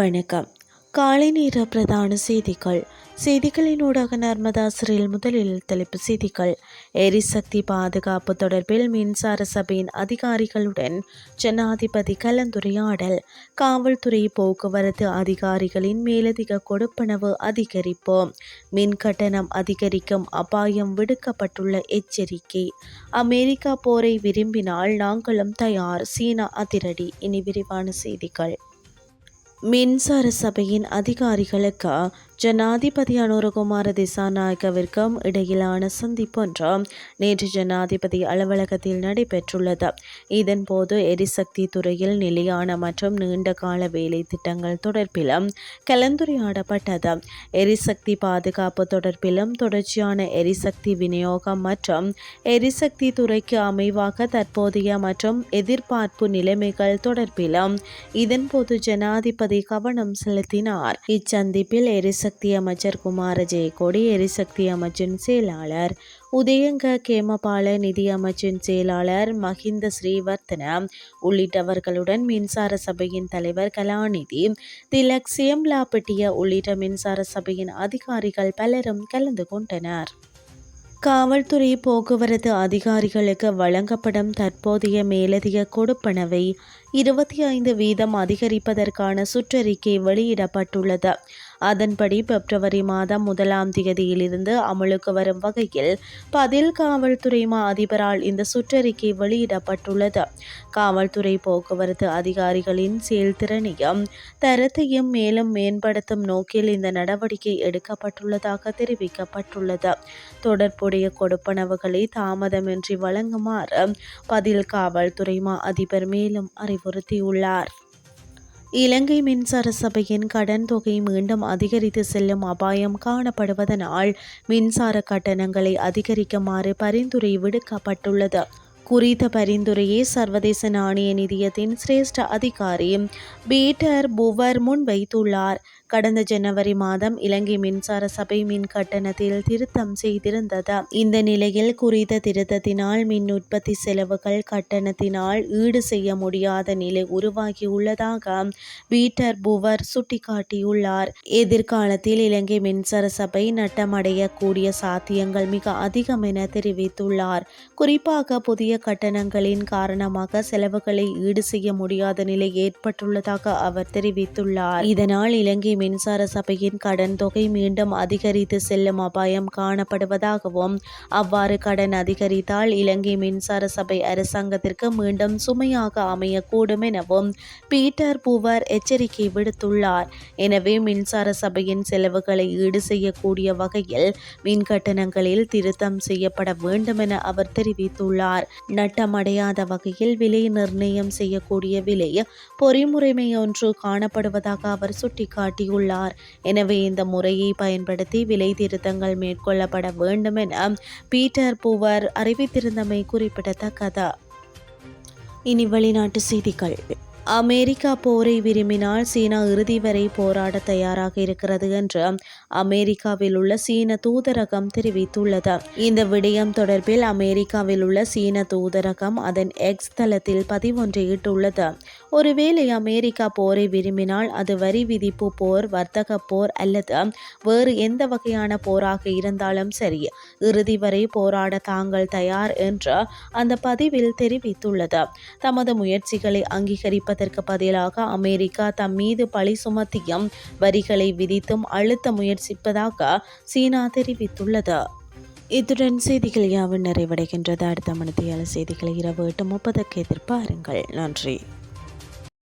வணக்கம். காலை நேர பிரதான செய்திகள். செய்திகளினூடாக நர்மதா நர்மதாசிரியில் முதலில் தலைப்பு செய்திகள். எரிசக்தி பாதுகாப்பு தொடர்பில் மின்சார சபையின் அதிகாரிகளுடன் ஜனாதிபதி கலந்துரையாடல். காவல்துறை போக்குவரத்து அதிகாரிகளின் மேலதிக கொடுப்பனவு அதிகரிப்பு. மின் கட்டணம் அதிகரிக்கும் அபாயம் விடுக்கப்பட்டுள்ள எச்சரிக்கை. அமெரிக்கா போரை விரும்பினால் நாங்களும் தயார். சீனா அதிரடி. இனி விரிவான செய்திகள். மின்சார சபையின் அதிகாரிகளுக்கு ஜனாதிபதி அனுரகுமார திசாநாயக்கவிற்கும் இடையிலான சந்திப்பொன்று நேற்று ஜனாதிபதி அலுவலகத்தில் நடைபெற்றுள்ளது. இதன்போது எரிசக்தி துறையில் நிலையான மற்றும் நீண்ட கால வேலை திட்டங்கள் தொடர்பிலும் கலந்துரையாடப்பட்டது. எரிசக்தி பாதுகாப்பு தொடர்பிலும் தொடர்ச்சியான எரிசக்தி விநியோகம் மற்றும் எரிசக்தி துறைக்கு அமைவாக தற்போதைய மற்றும் எதிர்பார்ப்பு நிலைமைகள் தொடர்பிலும் இதன்போது ஜனாதிபதி கவனம் செலுத்தினார். இச்சந்திப்பில் எரிசக்தி எரிசக்தி அமைச்சர் குமார ஜெயக்கொடி எரிசக்தி அமைச்சின் செயலாளர் உதயங்க கேமபால நிதி அமைச்சின் செயலாளர் மஹிந்த ஸ்ரீவர்த்தன உள்ளிட்டவர்களுடன் மின்சார சபையின் தலைவர் கலாநிதி திலக் சியம்லாப்பட்டிய உள்ளிட்ட மின்சார சபையின் அதிகாரிகள் பலரும் கலந்து கொண்டனர். காவல்துறை போக்குவரத்து அதிகாரிகளுக்கு வழங்கப்படும் தற்போதைய மேலதிக கொடுப்பனவை இருபத்தி ஐந்து வீதம் அதிகரிப்பதற்கான சுற்றறிக்கை வெளியிடப்பட்டுள்ளது. அதன்படி பிப்ரவரி மாதம் முதலாம் தேதியிலிருந்து அமலுக்கு வரும் வகையில் பதில் காவல்துறை மா அதிபரால் இந்த சுற்றறிக்கை வெளியிடப்பட்டுள்ளது. காவல்துறை போக்குவரத்து அதிகாரிகளின் செயல்திறனையும் தரத்தையும் மேலும் மேம்படுத்தும் நோக்கில் இந்த நடவடிக்கை எடுக்கப்பட்டுள்ளதாக தெரிவிக்கப்பட்டுள்ளது. தொடர்புடைய கொடுப்பனவுகளை தாமதமின்றி வழங்குமாறு பதில் காவல்துறை மா அதிபர் மேலும் அறிவுறுத்தியுள்ளார் இலங்கை மின்சார சபையின் கடன் தொகை மீண்டும் அதிகரித்து செல்லும் அபாயம் காணப்படுவதனால் மின்சார கட்டணங்களை அதிகரிக்குமாறு பரிந்துரை விடுக்கப்பட்டுள்ளது. குறித்த பரிந்துரையை சர்வதேச நாணய நிதியத்தின் சிரேஷ்ட அதிகாரி பீட்டர் புவர் முன்வைத்துள்ளார். கடந்த ஜனவரி மாதம் இலங்கை மின்சார சபை மின் கட்டணத்தில் திருத்தம் செய்திருந்தது? இந்த நிலையில் குறித்த திருத்தத்தினால் மின் உற்பத்தி செலவுகள் கட்டணத்தினால் ஈடு செய்ய முடியாத நிலை உருவாகியுள்ளதாக பீட்டர் புவர் சுட்டிக்காட்டியுள்ளார். எதிர்காலத்தில் இலங்கை மின்சார சபை நட்டமடையக்கூடிய சாத்தியங்கள் மிக அதிகம் என தெரிவித்துள்ளார். குறிப்பாக புதிய கட்டணங்களின் காரணமாக செலவுகளை ஈடு செய்ய முடியாத நிலை ஏற்பட்டுள்ளதாக அவர் தெரிவித்துள்ளார். இதனால் இலங்கை மின்சார சபையின் கடன் தொகை மீண்டும் அதிகரித்து செல்லும் அபாயம் காணப்படுவதாகவும் அவ்வாறு கடன் அதிகரித்தால் இலங்கை மின்சார சபை அரசாங்கத்திற்கு மீண்டும் சுமையாக அமையக்கூடும் எனவும் பீட்டர் பூவர் எச்சரிக்கை விடுத்துள்ளார். எனவே மின்சார சபையின் செலவுகளை ஈடு செய்யக்கூடிய வகையில் மின் கட்டணங்களில் திருத்தம் செய்யப்பட வேண்டும் என அவர் தெரிவித்துள்ளார். நட்டமடையாத வகையில் விலை நிர்ணயம் செய்யக்கூடிய விலை பொறிமுறைமையொன்று காணப்படுவதாக அவர் சுட்டிக்காட்டியுள்ளார். எனவே இந்த முறையை பயன்படுத்தி விலை திருத்தங்கள் மேற்கொள்ளப்பட வேண்டும் என பீட்டர் பூவர் அறிவித்திருந்தமை குறிப்பிடத்தக்கது. இனி வெளிநாட்டு செய்திகள். அமெரிக்கா போரை விரும்பினால் சீனா இறுதி வரை போராட தயாராக இருக்கிறது என்று அமெரிக்காவில் உள்ள சீன தூதரகம் தெரிவித்துள்ளது. இந்த விடயம் தொடர்பில் அமெரிக்காவில் உள்ள சீன தூதரகம் அதன் எக்ஸ் தளத்தில் பதிவொன்றை இட்டுள்ளது. ஒருவேளை அமெரிக்கா போரை விரும்பினால் அது வரி விதிப்பு போர் வர்த்தக போர் அல்லது வேறு எந்த வகையான போராக இருந்தாலும் சரி இறுதி வரை போராட தாங்கள் தயார் என்று அந்த பதிவில் தெரிவித்துள்ளது. தமது முயற்சிகளை அங்கீகரிப்பது அதற்கு பதிலாக அமெரிக்கா தம் மீது பழி சுமத்தியும் வரிகளை விதித்தும் அழுத்த முயற்சிப்பதாக சீனா தெரிவித்துள்ளது. இத்துடன் செய்திகள் யாவும் நிறைவடைகின்றது. அடுத்த மனதியால செய்திகளை இரவு எட்டு முப்பதுக்கு எதிர்பாருங்கள். நன்றி.